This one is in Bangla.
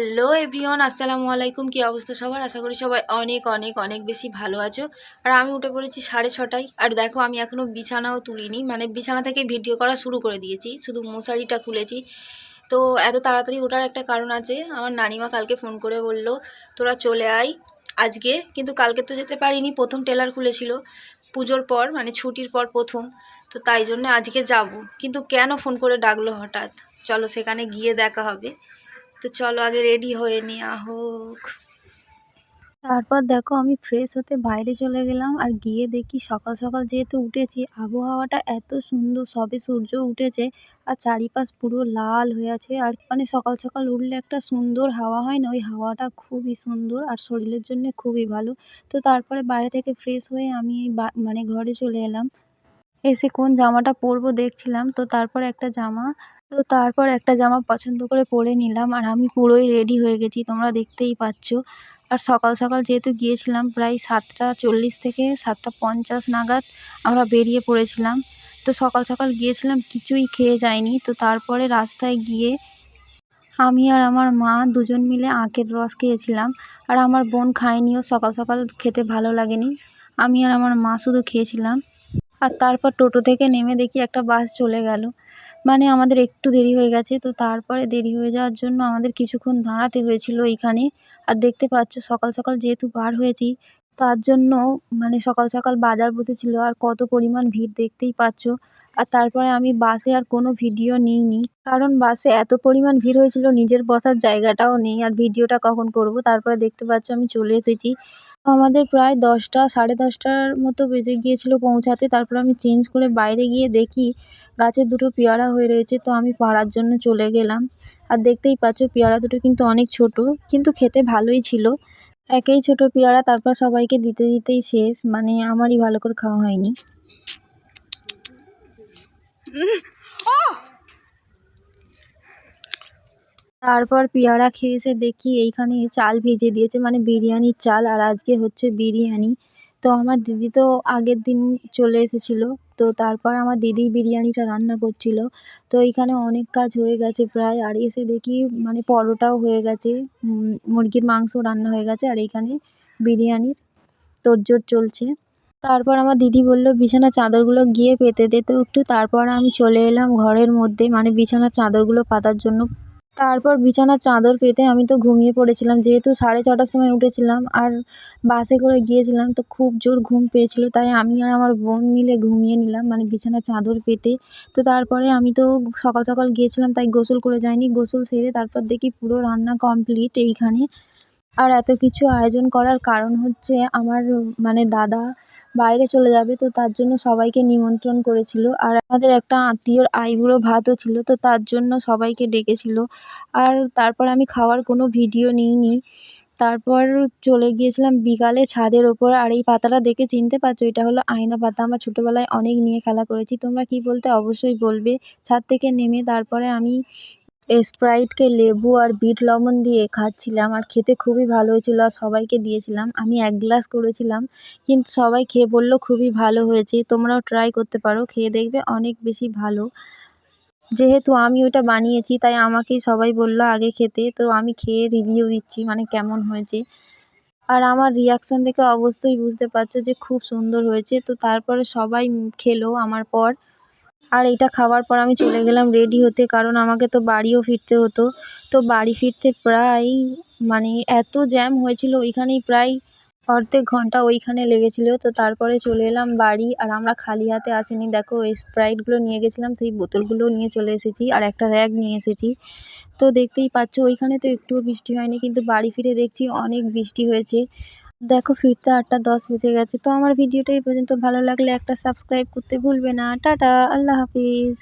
হ্যালো এভরিওয়ান, আসসালামু আলাইকুম। কী অবস্থা সবার? আশা করি সবাই অনেক অনেক অনেক বেশি ভালো আছো। আর আমি উঠে পড়েছি সাড়ে ছটায়। আর দেখো, আমি এখনও বিছানাও তুলিনি। মানে বিছানা থেকে ভিডিও করা শুরু করে দিয়েছি। শুধু মশারিটা খুলেছি। তো এত তাড়াতাড়ি ওঠার একটা কারণ আছে। আমার নানিমা কালকে ফোন করে বলল, তোরা চলে আয় আজকে। কিন্তু কালকে তো যেতে পারিনি। প্রথম টেলার খুলেছিল পুজোর পর মানে ছুটির পর প্রথম। তো তাই জন্য আজকে যাব। কিন্তু কেন ফোন করে ডাকলো হঠাৎ? চলো সেখানে গিয়ে দেখা হবে। তো চলো আগে রেডি হয়ে নেওয়া হোক। তারপর দেখো আমি ফ্রেশ হতে বাইরে চলে গেলাম আর গিয়ে দেখি সকাল সকাল যেহেতু উঠেছি, আবহাওয়াটা এত সুন্দর, সবে সূর্য উঠেছে আর চারিপাশ পুরো লাল হয়ে আছে আর মানে সকাল সকাল উঠলে একটা সুন্দর হাওয়া হয় না? ওই হাওয়াটা খুবই সুন্দর আর শরীরের জন্য খুবই ভালো। তো তারপরে বাইরে থেকে ফ্রেশ হয়ে আমি মানে ঘরে চলে এলাম। এসে কোন জামাটা পরবো দেখছিলাম। তো তারপর একটা জামা তো তারপর একটা জামা পছন্দ করে পরে নিলাম আর আমি পুরোই রেডি হয়ে গেছি, তোমরা দেখতেই পাচ্ছ। আর সকাল সকাল যেহেতু গিয়েছিলাম প্রায় সাতটা চল্লিশ থেকে সাতটা পঞ্চাশ নাগাদ আমরা বেরিয়ে পড়েছিলাম। তো সকাল সকাল গিয়েছিলাম, কিছুই খেয়ে যায়নি তো তারপরে রাস্তায় গিয়ে আমি আর আমার মা দুজন মিলে আখের রস খেয়েছিলাম। আর আমার বোন খায়নিও সকাল সকাল খেতে ভালো লাগেনি। আমি আর আমার মা শুধু খেয়েছিলাম। আর তারপর টোটো থেকে নেমে দেখি একটা বাস চলে গেল। মানে আমাদের একটু দেরি হয়ে গেছে, তো তারপরে দেরি হয়ে যাওয়ার জন্য আমাদের কিছুক্ষণ দাঁড়াতে হয়েছিল এইখানে। আর দেখতে পাচ্ছ সকাল সকাল যেহেতু বার হয়েছি, তার জন্য মানে সকাল সকাল বাজার বসেছিল আর কত পরিমাণ ভিড় দেখতেই পাচ্ছ। আর তারপরে আমি বাসে আর কোনো ভিডিও নিইনি। কারণ বাসে এত পরিমাণ ভিড় হয়েছিল, নিজের বসার জায়গাটাও নেই। আর ভিডিওটা কখন করব? তারপরে দেখতে পাচ্ছ আমি চলে এসেছি। আমাদের প্রায় দশটা, সাড়ে দশটার মতো বেজে গিয়েছিল পৌঁছাতে। তারপর আমি চেঞ্জ করে বাইরে গিয়ে দেখি গাছে দুটো পেয়ারা হয়ে রয়েছে, তো আমি পাড়ার জন্য চলে গেলাম। আর দেখতেই পাচ্ছ পেয়ারা দুটো কিন্তু অনেক ছোট, কিন্তু খেতে ভালোই ছিল। একেই ছোট পেয়ারা, তারপর সবাইকে দিতে দিতেই শেষ। মানে আমারই ভালো করে খাওয়া হয়নি। তারপর পেয়ারা খেয়ে এসে দেখি এইখানে চাল ভেজে দিয়েছে মানে বিরিয়ানির চাল, আর আজকে হচ্ছে বিরিয়ানি। তো আমার দিদি তো আগের দিন চলে এসেছিল, তো তারপর আমার দিদি বিরিয়ানিটা রান্না করছিল। তো এইখানে অনেক কাজ হয়ে গেছে প্রায়, আর এসে দেখি মানে পরোটাও হয়ে গেছে মুরগির মাংস রান্না হয়ে গেছে, আর এইখানে বিরিয়ানির তোড়জোড় চলছে। তারপর আমার দিদি বলল, বিছানা চাদরগুলো গিয়ে পেতে দে তো একটু। তারপর আমি চলে এলাম ঘরের মধ্যে মানে বিছানার চাদরগুলো পাতার জন্য। তারপর বিছানার চাদর পেতে আমি তো ঘুমিয়ে পড়েছিলাম, যেহেতু সাড়ে ছটার সময় উঠেছিলাম আর বাসে করে গিয়েছিলাম, তো খুব জোর ঘুম পেয়েছিল, তাই আমি আর আমার বোন মিলে ঘুমিয়ে নিলাম মানে বিছানার চাদর পেতে। তো তারপরে আমি তো সকাল সকাল গিয়েছিলাম, তাই গোসল করে যাইনি, গোসল সেরে তারপর দেখি পুরো রান্না কমপ্লিট এইখানে। আর এত কিছু আয়োজন করার কারণ হচ্ছে আমার মানে দাদা বাইরে চলে যাবে, তো তার জন্য সবাইকে নিমন্ত্রণ করেছিল। আর আমাদের একটা আত্মীয়র আইবুড়ো ভাতও ছিল, তো তার জন্য সবাইকে ডেকেছিল। আর তারপর আমি খাওয়ার কোনো ভিডিও নিইনি। তারপর চলে গিয়েছিলাম বিকালে ছাদের ওপর, আর এই পাতাটা দেখে চিনতে পারছ, এটা হলো আয়না পাতা। আমরা ছোটোবেলায় অনেক নিয়ে খেলা করেছি, তোমরা কি বলতে অবশ্যই বলবে। ছাদ থেকে নেমে তারপরে আমি স্প্রাইটকে লেবু আর বিট লবণ দিয়ে খাচ্ছিলাম আর খেতে খুবই ভালো হয়েছিল আর সবাইকে দিয়েছিলাম। আমি এক গ্লাস করেছিলাম, কিন্তু সবাই খেয়ে বলল, খুবই ভালো হয়েছে। তোমরাও ট্রাই করতে পারো, খেয়ে দেখবে অনেক বেশি ভালো। যেহেতু আমি ওটা বানিয়েছি, তাই আমাকেই সবাই বলল আগে খেতে। তো আমি খেয়ে রিভিউ দিচ্ছি মানে কেমন হয়েছে। আর আমার রিয়াকশান দেখে অবশ্যই বুঝতে পারছ যে খুব সুন্দর হয়েছে। তো তারপরে সবাই খেলো আমার পর। আর এটা খাওয়ার পর আমি চলে গেলাম রেডি হতে, কারণ আমাকে তো বাড়িও ফিরতে হতো। তো বাড়ি ফিরতে প্রায় মানে এত জ্যাম হয়েছিল, ওইখানেই প্রায় অর্ধেক ঘণ্টা ওইখানে লেগেছিল। তো তারপরে চলে এলাম বাড়ি, আর আমরা খালি হাতে আসিনি। দেখো, এই স্প্রাইটগুলো নিয়ে গেছিলাম, সেই বোতলগুলো নিয়ে চলে এসেছি, আর একটা র্যাগ নিয়ে এসেছি। তো দেখতেই পাচ্ছ, ওইখানে তো একটুও বৃষ্টি হয়নি, কিন্তু বাড়ি ফিরে দেখছি অনেক বৃষ্টি হয়েছে। দেখো ফিরতে আটটা দশ বেজে গেছে। তো আমার ভিডিওটা এই পর্যন্ত ভালো লাগলে একটা সাবস্ক্রাইব করতে ভুলবে না। টাটা, আল্লাহ হাফিজ।